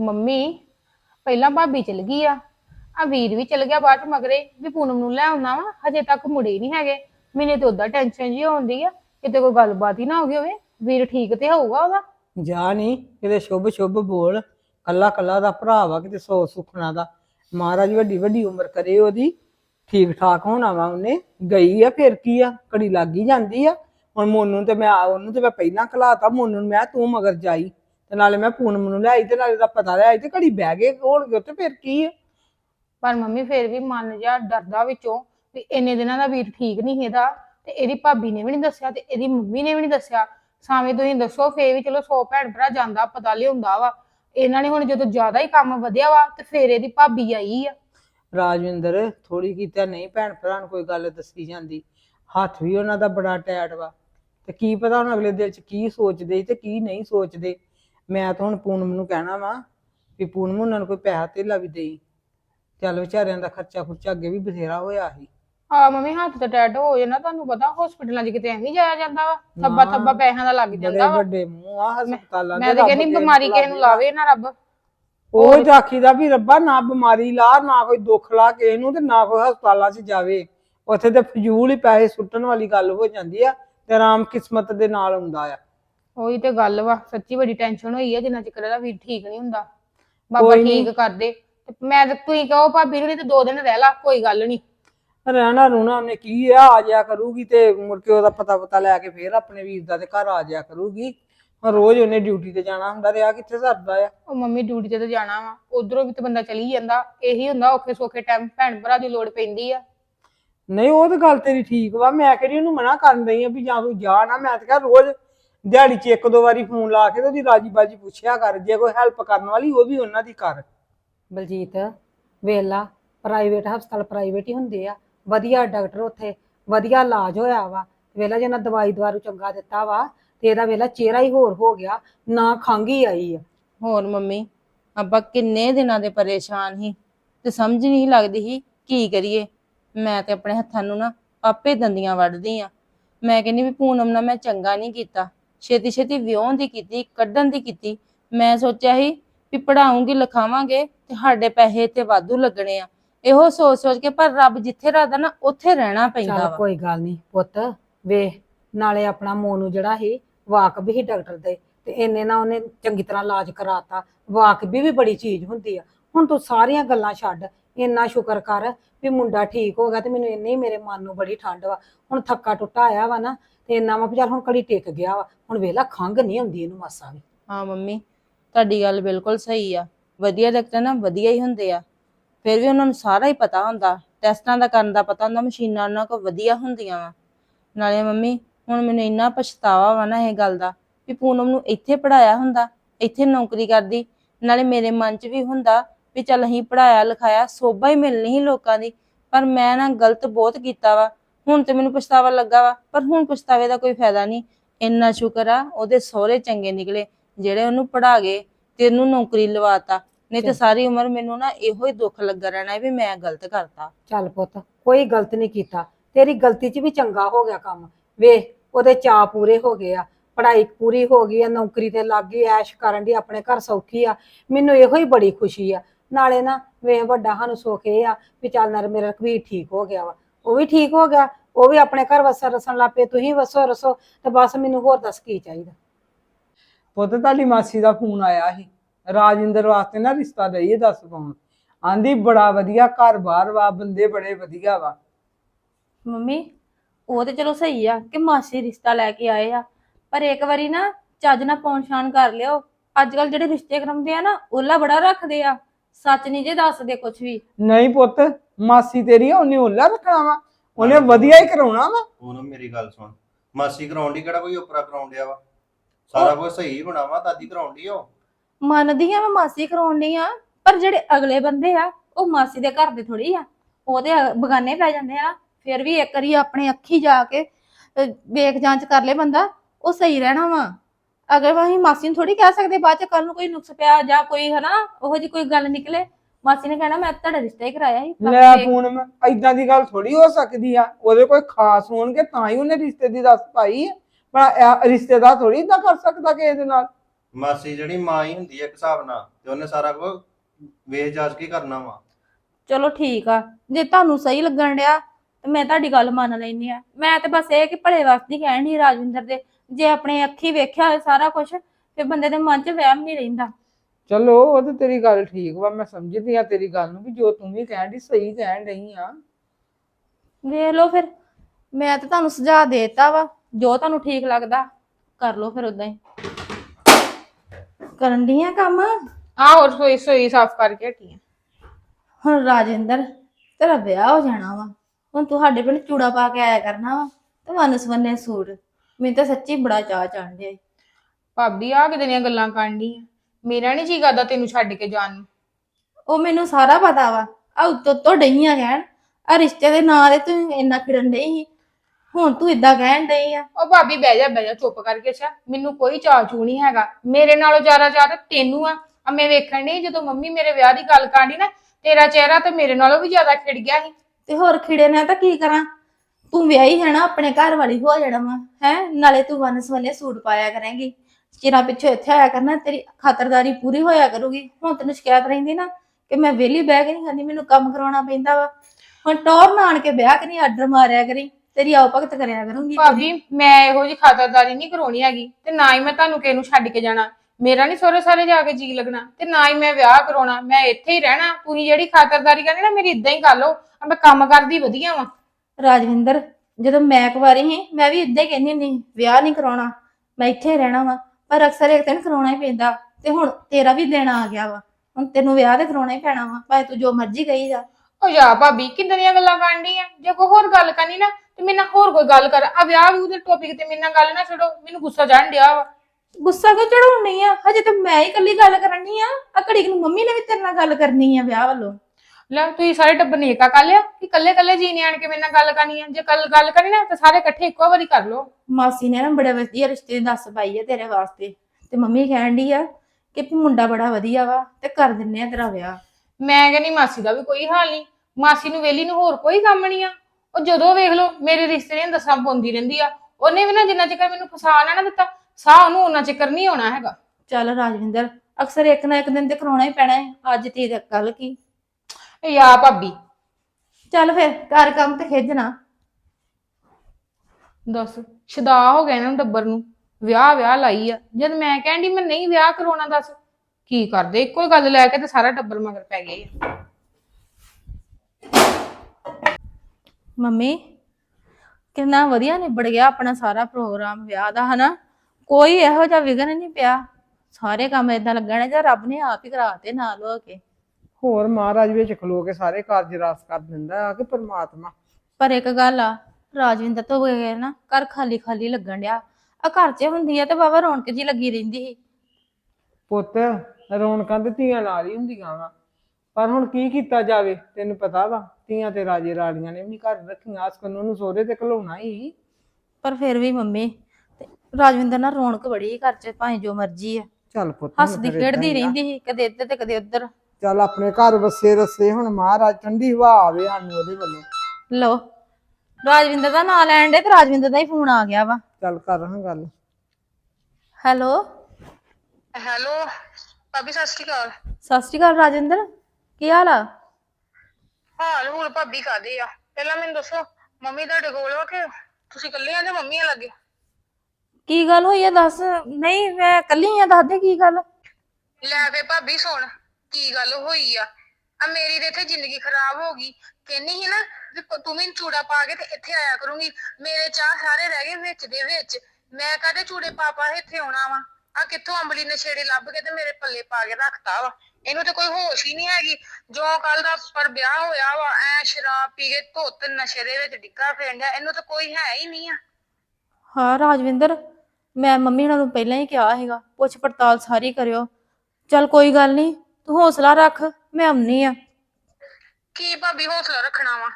Mummy, ਪਹਿਲਾਂ ਭਾਬੀ ਚਲ ਗਈ ਆ। ਆ ਵੀਰ ਵੀ ਚਲ ਗਿਆ ਬਾਅਦ ਚ ਮਗਰੇ, ਵੀ ਪੂਨਮ ਨੂੰ ਲੈ ਆਉਣਾ ਵਾ, ਹਜੇ ਤੱਕ ਮੁੜੇ ਨਹੀਂ ਹੈਗੇ। ਮੈਨੂੰ ਤੇ ਉਦਾਂ ਟੈਨਸ਼ਨ ਜੀ ਹੁੰਦੀ ਆ, ਕਿਤੇ ਕੋਈ ਗੱਲਬਾਤ ਹੀ ਨਾ ਹੋ ਗਈ ਹੋਵੇ, ਵੀਰ ਠੀਕ ਤੇ ਹੋਊਗਾ ਉਹਦਾ? ਜਾ ਨਹੀਂ ਕਿਤੇ ਸ਼ੁਭ ਸ਼ੁਭ ਬੋਲ, ਕੱਲਾ ਕੱਲਾ ਦਾ ਭਰਾ ਵਾ, ਕਿਤੇ ਸੌ ਸੁਖਣਾ ਦਾ। ਮਹਾਰਾਜ ਵੱਡੀ ਵੱਡੀ ਉਮਰ ਕਰੇ ਉਹਦੀ, ਠੀਕ ਠਾਕ ਹੋਣਾ ਵਾ ਉਹਨੇ, ਗਈ ਆ ਫਿਰ ਕੀ ਆ, ਘੜੀ ਲੱਗ ਹੀ ਜਾਂਦੀ ਆ। ਹੁਣ ਮੋਨੂੰ ਤੇ ਮੈਂ, ਉਹਨੂੰ ਤੇ ਮੈਂ ਪਹਿਲਾਂ ਘਲਾਤਾ, ਮੋਨੂੰ ਨੂੰ ਮੈਂ ਕਿਹਾ ਤੂੰ ਮਗਰ ਜਾਈ। ਤੇ ਨਾਲੇ ਮੈਂ ਪੂਨਮ ਨੂੰ ਲਿਆਈ ਤੇ ਨਾਲੇ ਦਾ ਪਤਾ ਲਿਆਈ ਤੇ ਘੜੀ ਬਹਿ ਗਏ ਹੋਣਗੇ ਤੇ ਫਿਰ ਕੀ ਆ? ਪਰ ਮੰਮੀ ਫੇਰ ਵੀ ਮਨ ਜਾ ਡਰਦਾ ਵਿੱਚੋਂ ਵੀ ਇੰਨੇ ਦਿਨਾਂ ਦਾ ਵੀਰ ਠੀਕ ਨਹੀਂ ਇਹਦਾ ਤੇ ਇਹਦੀ ਭਾਬੀ ਨੇ ਵੀ ਨਹੀਂ ਦੱਸਿਆ ਤੇ ਇਹਦੀ ਮੰਮੀ ਨੇ ਵੀ ਨਹੀਂ ਦੱਸਿਆ। ਸਾਵੇਂ ਤੁਸੀਂ ਦੱਸੋ ਫੇਰ ਵੀ ਚਲੋ ਸੌ ਭੈਣ ਭਰਾ ਜਾਂਦਾ ਪਤਾ ਲਿਆਉਂਦਾ ਵਾ। ਇਹਨਾਂ ਨੇ ਹੁਣ ਜਦੋਂ ਜ਼ਿਆਦਾ ਹੀ ਕੰਮ ਵਧਿਆ ਵਾ ਤੇ ਫੇਰ ਇਹਦੀ ਭਾਬੀ ਆਈ ਆ। ਰਾਜਵਿੰਦਰ ਥੋੜੀ ਕੀਤਾ ਨਹੀਂ ਭੈਣ ਭਰਾ ਨੂੰ ਕੋਈ ਗੱਲ ਦੱਸੀ ਜਾਂਦੀ। ਹੱਥ ਵੀ ਉਹਨਾਂ ਦਾ ਬੜਾ ਟੈਟ ਵਾ। ਤੇ ਕੀ ਪਤਾ ਹੁਣ ਅਗਲੇ ਦਿਲ ਚ ਕੀ ਸੋਚਦੇ ਤੇ ਕੀ ਨਹੀਂ ਸੋਚਦੇ। ਮੈਂ ਤਾਂ ਹੁਣ ਪੂਨਮ ਨੂੰ ਕਹਿਣਾ ਵਾ ਵੀ ਪੂਨਮ ਉਹਨਾਂ ਨੂੰ ਕੋਈ ਪੈਸਾ ਧੇਲਾ ਵੀ ਦੇਈ। ਚੱਲ ਵਿਚਾਰਿਆਂ ਦਾ ਖਰਚਾ ਖੁਰਚਾ ਅੱਗੇ ਵੀ ਬਥੇਰਾ ਹੋਇਆ ਸੀ। ਆ ਮੰਮੀ ਹੱਥ ਤੇ ਟੈਟ ਹੋ ਜਾਣਾ ਤੁਹਾਨੂੰ ਪਤਾ ਹਸਪੀਟਲਾਂ 'ਚ ਕਿਤੇ ਐਵੇਂ ਜਾਇਆ ਜਾਂਦਾ ਵਾ ਥੱਬਾ। ਥੱਬਾ ਪੈਸਿਆਂ ਦਾ ਲੱਗ ਜਾਂਦਾ ਵਾ। ਵੱਡੇ ਮੂੰਹ ਆ ਹਸਪਤਾਲਾਂ ਦੇ ਮੈਂ ਤਾਂ ਕਹਿੰਦੀ ਬਿਮਾਰੀ ਕਿਸੇ ਨੂੰ ਲਾਵੇ ਨਾ ਰੱਬ। ਉਹ ਜਾਖੀ ਦਾ ਵੀ ਰੱਬਾ ਨਾ ਬਿਮਾਰੀ ਲਾ ਨਾ ਕੋਈ ਦੁੱਖ ਲਾ ਕਿਸੇ ਨੂੰ ਤੇ ਨਾ ਕੋਈ ਹਸਪਤਾਲਾਂ 'ਚ ਜਾਵੇ। ਉੱਥੇ ਤੇ ਫਜ਼ੂਲ ਹੀ ਪੈਸੇ ਸੁੱਟਣ ਵਾਲੀ ਗੱਲ ਹੋ ਜਾਂਦੀ ਆ ਤੇ ਆਰਾਮ ਕਿਸਮਤ ਦੇ ਨਾਲ ਹੁੰਦਾ ਆ। ਉਹੀ ਤੇ ਗੱਲ ਵਾ ਸੱਚੀ ਬੜੀ ਟੈਨਸ਼ਨ ਹੋਈ ਆ ਜਿੰਨਾ ਚਿਰ ਇਹਦਾ ਵੀਰ ਠੀਕ ਨਹੀਂ ਹੁੰਦਾ। ਬਾਬਾ ਕੋਈ ਨੀ। ਠੀਕ ਕਰ ਦੇ ਤੇ ਮੈਂ ਤਾਂ ਤੁਸੀਂ ਕਹੋ ਭਾਬੀ ਨੂੰ ਨਹੀਂ ਤੇ ਦੋ ਦਿਨ ਰਹਿ ਲਾ ਕੋਈ ਗੱਲ ਨਹੀਂ। ਰਹਿਣਾ ਰੂਣਾ ਉਹਨੇ ਕੀ ਆ ਆ ਜਾਇਆ ਕਰੂਗੀ ਤੇ ਮੁੜ ਕੇ ਉਹਦਾ ਪਤਾ ਪਤਾ ਲੈ ਕੇ ਫੇਰ ਆਪਣੇ ਵੀਰ ਦਾ ਤੇ ਘਰ ਆ ਜਾਇਆ ਕਰੂਗੀ। ਹੁਣ ਰੋਜ਼ ਉਹਨੇ ਡਿਊਟੀ ਤੇ ਜਾਣਾ ਹੁੰਦਾ ਰਿਹਾ ਕਿੱਥੇ ਸਰਦਾ ਆ? ਉਹ ਮੰਮੀ ਡਿਊਟੀ ਤੇ ਤਾਂ ਜਾਣਾ ਵਾ ਉਧਰੋਂ ਵੀ ਤੇ ਬੰਦਾ ਚਲੀ ਜਾਂਦਾ ਇਹੀ ਹੁੰਦਾ ਔਖੇ ਸੌਖੇ ਟਾਈਮ ਭੈਣ ਭਰਾ ਦੀ ਲੋੜ ਪੈਂਦੀ ਆ। ਨਹੀਂ ਉਹ ਤਾਂ ਗੱਲ ਤੇਰੀ ਠੀਕ ਵਾ ਮੈਂ ਕਿਹੜੀ ਉਹਨੂੰ ਮਨਾ ਕਰਨ ਰਹੀ ਆ ਵੀ ਜਾਂ ਤੂੰ ਜਾ ਨਾ ਮੈਂ ਤਾਂ ਕਿਹਾ ਰੋਜ਼ ਦਿਹਾੜੀ 'ਚ ਇੱਕ ਦੋ ਵਾਰੀ ਫੋਨ ਲਾ ਕੇ ਤੇ ਉਹਦੀ ਰਾਜੀ ਬਾਜੀ ਪੁੱਛਿਆ ਕਰ ਜੇ ਕੋਈ ਹੈਲਪ ਕਰਨ ਵਾਲੀ ਉਹ ਵੀ ਉਹਨਾਂ ਦੀ ਕਰ। ਬਲਜੀਤ ਵੇਲਾ ਪ੍ਰਾਈਵੇਟ ਹਸਪਤਾਲ ਪ੍ਰਾਈਵੇਟ ਹੀ ਹੁੰਦੇ ਆ। ਵਧੀਆ ਡਾਕਟਰ ਉੱਥੇ ਵਧੀਆ ਇਲਾਜ ਹੋਇਆ ਵਾ। ਵੇਲਾ ਜਿਹਨਾਂ ਦਵਾਈ ਦਵਾਰੂ ਚੰਗਾ ਦਿੱਤਾ ਵਾ ਤੇ ਇਹਦਾ ਵੇਲਾ ਚਿਹਰਾ ਹੀ ਹੋਰ ਹੋ ਗਿਆ ਨਾ ਹੀ ਆਈ ਆ। ਹੋਰ ਮੰਮੀ ਆਪਾਂ ਕਿੰਨੇ ਦਿਨਾਂ ਦੇ ਪਰੇਸ਼ਾਨ ਸੀ ਤੇ ਸਮਝ ਨਹੀਂ ਲੱਗਦੀ ਸੀ ਕੀ ਕਰੀਏ। ਮੈਂ ਤੇ ਆਪਣੇ ਹੱਥਾਂ ਨੂੰ ਨਾ ਆਪੇ ਦੰਦੀਆਂ ਵੱਢਦੀ ਆ। ਮੈਂ ਕਹਿੰਦੀ ਵੀ ਪੂਨਮ ਨਾਲ ਮੈਂ ਚੰਗਾ ਨਹੀਂ ਕੀਤਾ। ਛੇਤੀ ਛੇਤੀ ਵਿਆਹਣ ਦੀ ਕੀਤੀ ਕੱਢਣ ਦੀ ਕੀਤੀ ਮੈਂ ਸੋਚਿਆ ਸੀ ਵੀ ਪੜਾਉਂਗੀ ਲਿਖਾਵਾਂਗੇ ਤੇ ਸਾਡੇ ਪੈਸੇ ਤੇ ਵਾਧੂ ਲੱਗਣੇ ਆ। ਇਹੋ ਸੋਚ ਸੋਚ ਕੇ ਪਰ ਰੱਬ ਜਿੱਥੇ ਰੱਖਦਾ ਨਾ ਉੱਥੇ ਰਹਿਣਾ ਪੈਂਦਾ ਚੱਲ ਵਾ। ਕੋਈ ਗੱਲ ਨਹੀਂ ਪੁੱਤ ਵੇਖ ਨਾਲੇ ਆਪਣਾ ਮੋਨੂ ਜਿਹੜਾ ਸੀ ਵਾਕਬ ਹੀ ਡਾਕਟਰ ਦੇ ਤੇ ਇੰਨੇ ਨਾਲ ਉਹਨੇ ਚੰਗੀ ਤਰ੍ਹਾਂ ਇਲਾਜ ਕਰਾਤਾ। ਵਾਕਬੀ ਵੀ ਬੜੀ ਚੀਜ਼ ਹੁੰਦੀ ਆ। ਹੁਣ ਤੂੰ ਸਾਰੀਆਂ ਗੱਲਾਂ ਛੱਡ ਇੰਨਾ ਸ਼ੁਕਰ ਕਰ ਵੀ ਮੁੰਡਾ ਠੀਕ ਹੋ ਗਿਆ ਤੇ ਮੈਨੂੰ ਇੰਨੇ ਹੀ ਮੇਰੇ ਮਨ ਨੂੰ ਬੜੀ ਠੰਡ ਵਾ। ਹੁਣ ਥੱਕਾ ਟੁੱਟਾ ਆਇਆ ਵਾ ਨਾ ਤੇ ਇੰਨਾ ਵਾ ਵੀ ਚੱਲ ਹੁਣ ਘੜੀ ਟਿਕ ਗਿਆ ਵਾ। ਹੁਣ ਵੇਲਾ ਖੰਘ ਨਹੀਂ ਆਉਂਦੀ ਇਹਨੂੰ ਮਾਸਾ ਵੀ। ਹਾਂ ਮੰਮੀ, ਤੁਹਾਡੀ ਗੱਲ ਬਿਲਕੁਲ ਸਹੀ ਆ। ਵਧੀਆ ਡਾਕਟਰ ਨਾ ਵਧੀਆ ਹੀ ਹੁੰਦੇ ਆ। ਫਿਰ ਵੀ ਉਹਨਾਂ ਨੂੰ ਸਾਰਾ ਹੀ ਪਤਾ ਹੁੰਦਾ। ਟੈਸਟਾਂ ਦਾ ਕਰਨ ਦਾ ਪਤਾ ਹੁੰਦਾ, ਮਸ਼ੀਨਾਂ ਉਹਨਾਂ ਕੋਲ ਵਧੀਆ ਹੁੰਦੀਆਂ ਵਾ। ਨਾਲੇ ਮੰਮੀ, ਹੁਣ ਮੈਨੂੰ ਇੰਨਾ ਪਛਤਾਵਾ ਵਾ ਨਾ ਇਹ ਗੱਲ ਦਾ ਵੀ ਪੂਨਮ ਨੂੰ ਇੱਥੇ ਪੜਾਇਆ ਹੁੰਦਾ, ਇੱਥੇ ਨੌਕਰੀ ਕਰਦੀ। ਨਾਲੇ ਮੇਰੇ ਮਨ 'ਚ ਵੀ ਹੁੰਦਾ ਵੀ ਚੱਲ ਅਸੀਂ ਪੜਾਇਆ ਲਿਖਾਇਆ ਸੋਭਾ ਹੀ ਮਿਲਣੀ ਸੀ ਲੋਕਾਂ ਦੀ ਪਰ ਮੈਂ ਨਾ ਗਲਤ ਬਹੁਤ ਕੀਤਾ ਵਾ। ਹੁਣ ਤੇ ਮੈਨੂੰ ਪਛਤਾਵਾ ਲੱਗਾ ਵਾ ਪਰ ਹੁਣ ਪਛਤਾਵੇ ਦਾ ਕੋਈ ਫਾਇਦਾ ਨਹੀਂ। ਇੰਨਾ ਸ਼ੁਕਰ ਆ ਉਹਦੇ ਸਹੁਰੇ ਚੰਗੇ ਨਿਕਲੇ ਜਿਹੜੇ ਉਹਨੂੰ ਪੜਾ ਗਏ ਤੇ ਉਹਨੂੰ ਨੌਕਰੀ ਲਵਾਤਾ ਨਹੀਂ ਤੇ ਸਾਰੀ ਉਮਰ ਮੈਨੂੰ ਨਾ ਇਹੋ ਹੀ ਦੁੱਖ ਲੱਗਾ ਰਹਿਣਾ ਵੀ ਮੈਂ ਗਲਤ ਕਰਤਾ। ਚੱਲ ਪੁੱਤ ਕੋਈ ਗਲਤ ਨਹੀਂ ਕੀਤਾ। ਤੇਰੀ ਗਲਤੀ 'ਚ ਵੀ ਚੰਗਾ ਹੋ ਗਿਆ ਕੰਮ। ਵੇਖ ਉਹਦੇ ਚਾਅ ਪੂਰੇ ਹੋ ਗਏ ਆ। ਪੜ੍ਹਾਈ ਪੂਰੀ ਹੋ ਗਈ ਆ ਨੌਕਰੀ ਤੇ ਲੱਗ ਗਈ ਐਸ਼ ਕਰਨ ਦੀ ਆਪਣੇ ਘਰ ਸੌਖੀ ਆ। ਮੈਨੂੰ ਇਹੋ ਹੀ ਬੜੀ ਖੁਸ਼ੀ ਆ। ਨਾਲੇ ਨਾ ਵੇਖ ਵੱਡਾ ਸਾਨੂੰ ਸੁੱਖ ਇਹ ਆ ਵੀ ਚੱਲ ਨਰ ਮੇਰਾ ਕਬੀਰ ਠੀਕ ਹੋ ਗਿਆ ਵਾ। ਉਹ ਵੀ ਠੀਕ ਹੋ ਗਿਆ ਉਹ ਵੀ ਆਪਣੇ ਘਰ ਵਸਾ ਰਸਣ ਲੱਪੇ ਤੁਸੀਂ ਵਸੋ ਰਸੋ ਤੇ ਬਸ ਮੈਨੂੰ ਹੋਰ ਦੱਸ ਕੀ ਚਾਹੀਦਾ। ਪੁੱਤ ਤੁਹਾਡੀ ਮਾਸੀ ਦਾ ਫੋਨ ਆਇਆ ਸੀ। ਰਾਜਿੰਦਰ ਵਾਸਤੇ ਨਾ ਰਿਸ਼ਤਾ ਦਈਏ ਦੱਸ ਪਾਉਣ ਆਂਦੀ ਬੜਾ ਵਧੀਆ ਘਰ-ਬਾਰ ਵਾ ਬੰਦੇ ਬੜੇ ਵਧੀਆ ਵਾ। ਮੰਮੀ ਉਹ ਤੇ ਚਲੋ ਸਹੀ ਆ ਕਿ ਮਾਸੀ ਰਿਸ਼ਤਾ ਲੈ ਕੇ ਆਏ ਆ। ਪਰ ਇੱਕ ਵਾਰੀ ਨਾ ਚੱਜ ਨਾਲ ਪਹੁੰਚਾਨ ਕਰ ਲਿਓ। ਅੱਜ ਕੱਲ ਜਿਹੜੇ ਰਿਸ਼ਤੇ ਕਰਾਉਂਦੇ ਆ ਨਾ ਉਹਲਾ ਬੜਾ ਰੱਖਦੇ ਆ। ਸੱਚ ਨਹੀਂ ਜੇ ਦੱਸਦੇ ਕੁਝ ਵੀ। ਨਹੀਂ ਪੁੱਤ ਮਾਸੀ ਤੇਰੀ ਆ, ਉਹਨੇ ਉਹਲਾ ਰੱਖਣਾ ਵਾ। ਉਹਨੇ ਵਧੀਆ ਹੀ ਕਰਾਉਣਾ ਵਾ। ਉਹਨੂੰ ਮੇਰੀ ਗੱਲ ਸੁਣ। ਮਾਸੀ ਕਰਾਉਣ ਦੀ ਕਿਹੜਾ ਕੋਈ ਉਪਰਾ ਕਰਾਉਣ ਡਿਆ ਵਾ? ਸਾਰਾ ਕੁਝ ਸਹੀ ਹੋਣਾ ਵਾ ਦਾਦੀ ਕਰਾਉਣ ਦੀ ਉਹ? ਮੰਨਦੀ ਆ ਮੈਂ ਮਾਸੀ ਕਰਾਉਣ ਡਈ ਆ ਪਰ ਜਿਹੜੇ ਅਗਲੇ ਬੰਦੇ ਆ ਉਹ ਮਾਸੀ ਦੇ ਘਰ ਦੇ ਥੋੜੀ ਆ। ਉਹਦੇ ਬਗਾਨੇ ਪੈ ਜਾਂਦੇ ਆ ਫਿਰ ਵੀ ਇੱਕ ਵਾਰੀ ਆਪਣੇ ਅੱਖੀ ਜਾ ਕੇ ਅਹ, ਵੇਖ ਜਾਂਚ ਕਰ ਲੈ ਬੰਦਾ ਉਹ ਸਹੀ ਰਹਿਣਾ ਵਾ। ਅਗਰ ਅਸੀਂ ਮਾਸੀ ਨੂੰ ਥੋੜੀ ਕਹਿ ਸਕਦੇ ਬਾਅਦ ਚ ਕੱਲ ਨੂੰ ਕੋਈ ਨੁਕਸ ਪਿਆ ਜਾਂ ਕੋਈ ਹਨਾ ਉਹੋ ਜੀ ਕੋਈ ਗੱਲ ਨਿਕਲੇ ਮਾਸੀ ਨੇ ਕਹਿਣਾ ਮੈਂ ਤੁਹਾਡਾ ਰਿਸ਼ਤਾ ਹੀ ਕਰਾਇਆ ਸੀ ਲੈ ਫੋਨ ਮੈਂ ਐਦਾਂ ਦੀ ਗੱਲ ਥੋੜੀ ਹੋ ਸਕਦੀ ਆ ਉਹਦੇ ਕੋਈ ਖਾਸ ਹੋਣਗੇ ਤਾਂ ਹੀ ਉਹਨੇ ਰਿਸ਼ਤੇ ਦੀ ਦੱਸ ਪਾਈ ਆ। ਪਰ ਇਹ ਰਿਸ਼ਤੇਦਾਰ ਥੋੜੀ ਇਦਾਂ ਕਰ ਸਕਦਾ ਕਿਸੇ ਦੇ ਨਾਲ। ਮਾਸੀ ਜਿਹੜੀ ਮਾਂ ਹੀ ਹੁੰਦੀ ਹੈ ਇੱਕ ਹਿਸਾਬ ਨਾਲ ਤੇ ਉਹਨੇ ਸਾਰਾ ਕੁਝ ਵੇਖ ਜਾਚ ਕੇ ਕਰਨਾ ਵਾ। ਚਲੋ ਠੀਕ ਆ ਜੇ ਤੁਹਾਨੂੰ ਸਹੀ ਲੱਗਣ ਡਿਆ ਤੇ ਮੈਂ ਤੁਹਾਡੀ ਗੱਲ ਮੰਨ ਲੈਣੀ ਆ। ਮੈਂ ਤੇ ਬਸ ਇਹ ਕਿ ਭਲੇ ਵਾਸਤੇ ਹੀ ਕਹਿਣ ਦੀ ਰਾਜਵਿੰਦਰ ਦੇ ਜੇ ਆਪਣੇ ਅੱਖੀ ਵੇਖਿਆ ਹੋਏ ਸਾਰਾ ਕੁਝ ਫਿਰ ਬੰਦੇ ਦੇ ਮਨ 'ਚ ਵਹਿਮ ਨਹੀਂ ਰਹਿੰਦਾ। ਚਲੋ ਉਹ ਤੇ ਤੇਰੀ ਗੱਲ ਠੀਕ ਵਾ ਮੈਂ ਸਮਝਦੀ ਆ ਤੇਰੀ ਗੱਲ ਨੂੰ ਵੀ ਜੋ ਤੂੰ ਵੀ ਕਹਿਣ ਦੀ ਸਹੀ ਕਹਿਣ ਰਹੀ ਆ। ਵੇਖ ਲਓ ਫਿਰ ਮੈਂ ਤੇ ਤੁਹਾਨੂੰ ਸੁਝਾਅ ਦੇਤਾ ਵਾ ਜੋ ਤੁਹਾਨੂੰ ਠੀਕ ਲੱਗਦਾ ਕਰ ਲਓ ਫਿਰ ਉਦਾਂ ਹੀ। ਕਰਨ ਦੀਆਂ ਕੰਮ? ਆਹ ਹੋਰ ਸੋਈ ਸੋਈ ਸਾਫ਼ ਕਰਕੇ ਹਟੀ ਆ। ਹੁਣ ਰਾਜਿੰਦਰ ਤੇਰਾ ਵਿਆਹ ਹੋ ਜਾਣਾ ਵਾ। ਹੁਣ ਤੂੰ ਸਾਡੇ ਪਿੰਡ ਚੂੜਾ ਪਾ ਕੇ ਆਇਆ ਕਰਨਾ ਵਾ ਤੇ ਵਨ ਸਵੰਨੇ ਸੂਟ। ਮੈਨੂੰ ਤਾਂ ਸੱਚੀ ਬੜਾ ਚਾਅ ਚੜ੍ਹ ਈ। ਭਾਬੀ ਆ ਕਿਤੇ ਦੀਆਂ ਗੱਲਾਂ ਕਰਨੀ ਆ। ਮੇਰਾ ਨਹੀਂ ਜੀ ਕਰਦਾ ਤੈਨੂੰ ਛੱਡ ਕੇ ਜਾਣ ਨੂੰ। ਉਹ ਮੈਨੂੰ ਸਾਰਾ ਪਤਾ ਵਾ। ਆ ਉੱਤੋਂ ਤੋਂ ਡਈਆਂ ਕਹਿਣ। ਆ ਰਿਸ਼ਤੇ ਦੇ ਨਾਂ ਤੇ ਤੂੰ ਇੰਨਾ ਖਿੜਨ ਡਈ ਸੀ। ਹੁਣ ਤੂੰ ਇਦਾਂ ਕਹਿਣ ਡਈ ਆ। ਉਹ ਭਾਬੀ ਬਹਿ ਜਾ ਬਹਿ ਜਾ ਚੁੱਪ ਕਰਕੇ ਅੱਛਾ। ਮੈਨੂੰ ਕੋਈ ਚਾਅ ਚੂ ਨਹੀਂ ਹੈਗਾ। ਮੇਰੇ ਨਾਲੋਂ ਜ਼ਿਆਦਾ ਚਾਅ ਤਾਂ ਤੈਨੂੰ ਆ। ਆ ਮੈਂ ਵੇਖਣ ਨਹੀਂ ਜਦੋਂ ਮੰਮੀ ਮੇਰੇ ਵਿਆਹ ਦੀ ਗੱਲ ਕਰਨੀ ਨਾ ਤੇਰਾ ਚਿਹਰਾ ਤਾਂ ਮੇਰੇ ਨਾਲੋਂ ਵੀ ਜ਼ਿਆਦਾ ਖਿੜ ਗਿਆ ਸੀ। ਤੇ ਹੋਰ ਖਿੜੇ ਨੇ ਤਾਂ ਕੀ ਕਰਾਂ? ਤੂੰ ਵਿਆਹੀ ਹੈ ਨਾ, ਆਪਣੇ ਘਰ ਵਾਲੀ ਹੋ ਜਾਣਾ ਵਾ, ਹੈ? ਨਾਲੇ ਤੂੰ ਵਨ ਸਵੰਨੇ ਸੂਟ ਪਾਇਆ ਕਰੇਂਗੀ। ਚਿਰਾਂ ਪਿੱਛੇ ਇੱਥੇ ਆਇਆ ਕਰਨਾ, ਤੇਰੀ ਖਾਤਰਦਾਰੀ ਪੂਰੀ ਹੋਇਆ ਕਰੂਗੀ। ਹੁਣ ਤੈਨੂੰ ਸ਼ਿਕਾਇਤ ਰਹਿੰਦੀ ਨਾ ਕਿ ਮੈਂ ਵਿਹਲੀ ਬਹਿ ਕੇ ਨਹੀਂ ਖਾਂਦੀ, ਮੈਨੂੰ ਕੰਮ ਕਰਾਉਣਾ ਪੈਂਦਾ ਵਾ। ਹੁਣ ਟੌਰ ਆਣ ਕੇ ਵਿਆਹ ਕਰੀ ਆਰਡਰ ਮਾਰਿਆ ਕਰੀ, ਤੇਰੀ ਆਓ ਭਗਤ ਕਰਿਆ ਕਰੂੰਗੀ। ਭਾਬੀ, ਮੈਂ ਇਹੋ ਜੀ ਖਾਤਰਦਾਰੀ ਨਹੀਂ ਕਰਾਉਣੀ ਹੈਗੀ, ਤੇ ਨਾ ਹੀ ਮੈਂ ਤੁਹਾਨੂੰ ਕਿਸੇ ਨੂੰ ਛੱਡ ਕੇ ਜਾਣਾ। ਮੇਰਾ ਨਹੀਂ ਸਹੁਰੇ ਸਾਰੇ ਜਾ ਕੇ ਜੀ ਲੱਗਣਾ, ਤੇ ਨਾ ਹੀ ਮੈਂ ਵਿਆਹ ਕਰਾਉਣਾ। ਮੈਂ ਇੱਥੇ ਹੀ ਰਹਿਣਾ ਪੂਰੀ ਜਿਹੜੀ ਖਾਤਰਦਾਰੀ ਕਰਨੀ ਨਾ, ਮੇਰੀ ਇਦਾਂ ਹੀ ਕਰ ਲਓ। ਮੈਂ ਕੰਮ ਕਰਦੀ ਵਧੀਆ ਵਾਂ। ਰਾਜਵਿੰਦਰ ਜਦੋਂ ਮੈਂ ਕੁਵਾਰੀ ਸੀ ਮੈਂ ਵੀ ਇਦਾਂ ਹੀ ਕਹਿੰਦੀ ਹੁੰਦੀ ਵਿਆਹ ਨਹੀਂ ਕਰਾਉਣਾ ਮੈਂ ਇੱਥੇ ਰਹਿਣਾ ਵਾ ਪਰ ਅਕਸਰ ਇੱਕ ਦਿਨ ਕਰਾਉਣਾ ਹੀ ਪੈਂਦਾ ਤੇ ਹੁਣ ਤੇਰਾ ਵੀ ਦਿਨ ਆ ਗਿਆ ਵਾ ਹੁਣ ਤੈਨੂੰ ਵਿਆਹ ਤੇ ਕਰਾਉਣਾ ਹੀ ਪੈਣਾ ਵਾ ਭਾਵੇਂ ਤੂੰ ਜੋ ਮਰਜ਼ੀ ਕਹੀ ਜਾ। ਉਹ ਜਾ ਭਾਬੀ ਕਿੱਦਾਂ ਦੀਆਂ ਗੱਲਾਂ ਕਰਨੀ ਆ? ਜੇ ਕੋਈ ਹੋਰ ਗੱਲ ਕਰਨੀ ਨਾ ਤੇ ਮੇਰੇ ਨਾਲ ਹੋਰ ਕੋਈ ਗੱਲ ਕਰ। ਆ ਵਿਆਹ ਵੀ ਉਹਦੇ ਟੌਪਿਕ ਤੇ ਮੇਰੇ ਨਾਲ ਗੱਲ ਨਾ ਛੱਡੋ ਮੈਨੂੰ ਗੁੱਸਾ ਚੜ੍ਹਨ ਡਿਆ ਵਾ। ਗੁੱਸਾ ਕਿਉਂ ਚੜਾਉਣੀ ਆ? ਹਜੇ ਤਾਂ ਮੈਂ ਹੀ ਇਕੱਲੀ ਗੱਲ ਕਰਨੀ ਆ। ਆ ਘੜੀ ਨੂੰ ਮੰਮੀ ਨੇ ਵੀ ਤੇਰੇ ਨਾਲ ਗੱਲ ਕਰਨੀ ਆ ਵਿਆਹ ਵੱਲੋਂ। ਲੈ ਤੁਸੀਂ ਸਾਰੇ ਟੱਬਰ ਨੇ ਏਕਾ ਕਰ ਲਿਆ ਕਿ ਕੱਲੇ ਕੱਲੇ ਜੀ ਨੇ ਆਣ ਕੇ ਮੇਰੇ ਨਾਲ ਗੱਲ ਕਰਨੀ ਆ? ਜੇ ਕੱਲ ਗੱਲ ਕਰਨੀ ਨਾ ਤਾਂ ਸਾਰੇ ਇਕੱਠੇ ਇੱਕੋ ਵਾਰੀ ਕਰ ਲਓ। ਮਾਸੀ ਨੇ ਨਾ ਬੜੇ ਵਧੀਆ ਰਿਸ਼ਤੇ ਦੀ ਦੱਸ ਪਾਈ ਆ ਤੇਰੇ ਵਾਸਤੇ। ਤੇ ਮੰਮੀ ਕਹਿਣ ਡਈ ਆ ਕਿ ਵੀ ਮੁੰਡਾ ਬੜਾ ਵਧੀਆ ਵਾ ਤੇ ਕਰ ਦਿੰਨੇ ਆ ਤੇਰਾ ਵਿਆਹ। ਮੈਂ ਕਹਿੰਦੀ ਮਾਸੀ ਦਾ ਵੀ ਕੋਈ ਹਾਲ ਨਹੀਂ। ਮਾਸੀ ਨੂੰ ਵੇਲੀ ਨੂੰ ਹੋਰ ਕੋਈ ਕੰਮ ਨਹੀਂ ਆ। ਉਹ ਜਦੋਂ ਵੇਖ ਲਓ ਮੇਰੇ ਰਿਸ਼ਤੇ ਦੀਆਂ ਦੱਸਾਂ ਪਾਉਂਦੀ ਰਹਿੰਦੀ ਆ। ਉਹਨੇ ਵੀ ਨਾ ਜਿੰਨਾ ਚਿਰ ਮੈਨੂੰ ਫਸਾ ਨਾ ਨਾ ਦਿੱਤਾ ਸਾਹ ਉਹਨੂੰ ਉਹਨਾਂ ਚਿਰ ਨਹੀਂ ਆਉਣਾ ਹੈਗਾ। ਚੱਲ ਰਾਜਵਿੰਦਰ ਅਕਸਰ ਇੱਕ ਨਾ ਇੱਕ ਦਿਨ ਤੇ ਕਰਾਉਣਾ ਹੀ ਪੈਣਾ ਹੈ। ਅੱਜ ਤੇ ਕੱਲ ਕੀ? ਇਹ ਆ ਭਾਬੀ। ਚੱਲ ਫਿਰ ਕਰ ਕੰਮ ਤੇ ਖਿੱਚਣਾ ਦੱਸ ਸ਼ਦਾ ਹੋ ਗਿਆ ਇਹਨਾਂ ਨੂੰ ਟੱਬਰ ਨੂੰ। ਵਿਆਹ ਵਿਆਹ ਲਾਈ ਆ। ਜਦ ਮੈਂ ਕਹਿੰਦੀ ਮੈਂ ਨਹੀਂ ਵਿਆਹ ਕਰਾਉਣਾ ਦੱਸ। ਕੀ ਕਰਦੇ? ਇੱਕੋ ਹੀ ਗੱਲ ਲੈ ਕੇ ਤੇ ਸਾਰਾ ਟੱਬਰ ਮਗਰ ਪੈ ਗਏ ਆ। ਮੰਮੀ ਕਿੰਨਾ ਵਧੀਆ ਨਿਬੜ ਗਿਆ ਆਪਣਾ ਸਾਰਾ ਪ੍ਰੋਗਰਾਮ ਵਿਆਹ ਦਾ ਹਨਾ? ਕੋਈ ਇਹੋ ਜਿਹਾ ਵਿਗਨ ਨਹੀਂ ਪਿਆ। ਸਾਰੇ ਕੰਮ ਏਦਾਂ ਲੱਗਣੇ ਜਾਂ ਰੱਬ ਨੇ ਆਪ ਹੀ ਕਰਾਤੇ ਨਾਲ ਹੋ ਕੇ। ਹੋਰ ਮਹਾਰਾਜ ਵਿੱਚ ਖਲੋ ਕੇ ਸਾਰੇ ਕਾਰਜ ਰਾਸ ਕਰ ਦਿੰਦਾ ਆ ਕਿ ਪਰਮਾਤਮਾ। ਪਰ ਇੱਕ ਗੱਲ ਆ ਰਾਜਵਿੰਦਰ ਤੋਂ ਬਗੈਰ ਨਾ ਘਰ ਖਾਲੀ ਖਾਲੀ ਲੱਗਣ ਡਿਆ। ਆ ਘਰ 'ਚ ਹੁੰਦੀ ਆ ਤੇ ਬਾਬਾ ਰੌਣਕ ਜੀ ਲੱਗੀ ਰਹਿੰਦੀ ਸੀ। ਪੁੱਤ ਰੌਣਕਾਂ ਤੇ ਧੀਆਂ ਨਾਲ ਹੀ ਹੁੰਦੀਆਂ ਵਾ। ਪਰ ਹੁਣ ਕੀ ਕੀਤਾ ਜਾਵੇ ਤੈਨੂੰ ਪਤਾ ਵਾ ਧੀਆਂ ਤੇ ਰਾਜੇ ਰਾਣੀਆਂ ਨੇ ਵੀ ਨੀ ਘਰ ਰੱਖੀਆਂ ਆਸ ਕੰਨੋਂ ਨੂੰ ਸੋਹਰੇ ਤੇ ਘਲਾਉਣਾ ਹੀ। ਪਰ ਫਿਰ ਵੀ ਮੰਮੀ ਤੇ ਰਾਜਵਿੰਦਰ ਨਾਲ ਰੌਣਕ ਬੜੀ ਘਰ 'ਚ ਭਾਵੇਂ ਜੋ ਮਰਜ਼ੀ ਆ। ਚੱਲ ਪੁੱਤ ਹੁਣ ਹੱਸਦੀ ਫਿਰ ਏਦਾਂ ਖੇਡਦੀ ਆ। ਰਹਿੰਦੀ ਸੀ ਕਦੇ ਇੱਧਰ ਤੇ ਕਦੇ ਉੱਧਰ। ਚੱਲ ਆਪਣੇ ਘਰ ਵਸੇ ਰਸੇ ਹੁਣ ਮਹਾਰਾਜ ਠੰਡੀ ਹਵਾ ਆਵੇ ਸਾਨੂੰ ਉਹਦੇ ਵੱਲੋਂ। ਲਓ ਰਾਜਵਿੰਦਰ ਦਾ ਨਾਂ ਲੈਣ ਦੇ ਤੇ ਰਾਜਵਿੰਦਰ ਦਾ ਹੀ ਫੋਨ ਆ ਗਿਆ ਵਾ। ਚੱਲ ਕਰ ਹਾਂ ਗੱਲ। ਹੈਲੋ? ਹੈਲੋ ਭਾਬੀ ਸਤਿ ਸ਼੍ਰੀ ਅਕਾਲ। ਸਤਿ ਸ਼੍ਰੀ ਅਕਾਲ ਰਾਜਿੰਦਰ ਕੀ ਹਾਲ ਆ? ਹਾਲ ਹੂਲ ਭਾਬੀ ਕਾਦੇ ਆ? ਪਹਿਲਾਂ ਮੈਨੂੰ ਦੱਸੋ ਮੰਮੀ ਤੁਹਾਡੇ ਕੋਲ ਆ ਕਿ ਤੁਸੀਂ ਇਕੱਲੇ ਆ ਜਾਂ ਮੰਮੀ ਆ ਲੱਗੇ? ਕੀ ਗੱਲ ਹੋਈ ਆ ਦੱਸ? ਨਹੀਂ ਮੈਂ ਇਕੱਲੀ ਆ ਦੱਸ ਦੇ ਕੀ ਗੱਲ? ਲੈ ਵੇ ਭਾਬੀ ਸੁਣ। ਕੀ ਗੱਲ ਹੋਈ ਆ? ਆ ਮੇਰੀ ਤੇ ਇੱਥੇ ਜ਼ਿੰਦਗੀ ਖਰਾਬ ਹੋ ਗਈ। ਕਹਿੰਨੀ ਸੀ ਨਾ, ਵੀ ਪ- ਤੂੰ ਵੀ ਚੂੜਾ ਪਾ ਕੇ ਤੇ ਇੱਥੇ ਆਇਆ ਕਰੂੰਗੀ। ਮੇਰੇ ਚਾਹ ਸਾਰੇ ਰਹਿ ਗਏ ਵਿੱਚ ਦੇ ਵਿੱਚ। ਮੈਂ ਕਦੇ ਚੂੜੇ ਪਾ ਇੱਥੇ ਆਉਣਾ ਵਾ? ਆ ਕਿੱਥੋਂ ਅੰਬਲੀ ਨਸ਼ੇੜੀ ਲੱਭ ਕੇ ਤੇ ਮੇਰੇ ਪੱਲੇ ਪਾ ਕੇ ਰੱਖਤਾ ਵਾ? ਇਹਨੂੰ ਤੇ ਕੋਈ ਹੋਸ਼ ਹੀ ਨਹੀਂ ਹੈਗੀ। ਜੋ ਕੱਲ ਦਾ ਪਰ ਵਿਆਹ ਹੋਇਆ ਵਾ, ਐ ਸ਼ਰਾਬ ਪੀ ਕੇ ਧੁੱਤ ਨਸ਼ੇ ਦੇ ਵਿੱਚ ਡਿੱਗਾ ਫਿਰਦਾ ਇਹਨੂੰ ਤਾਂ ਕੋਈ ਹੈ ਹੀ ਨਹੀਂ ਆ। ਹਾਂ, ਰਾਜਵਿੰਦਰ, ਮੈਂ ਮੰਮੀ ਉਹਨਾਂ ਨੂੰ ਪਹਿਲਾਂ ਹੀ ਕਿਹਾ ਸੀਗਾ ਪੁੱਛ ਪੜਤਾਲ ਸਾਰੀ ਕਰਿਓ। ਚੱਲ ਕੋਈ ਗੱਲ ਨਹੀਂ ਤੂੰ ਹੌਸਲਾ ਰੱਖ ਮੈਂ ਆਉਣੀ ਆ। ਕੀ ਭਾਬੀ ਹੌਸਲਾ ਰੱਖਣਾ ਵਾ?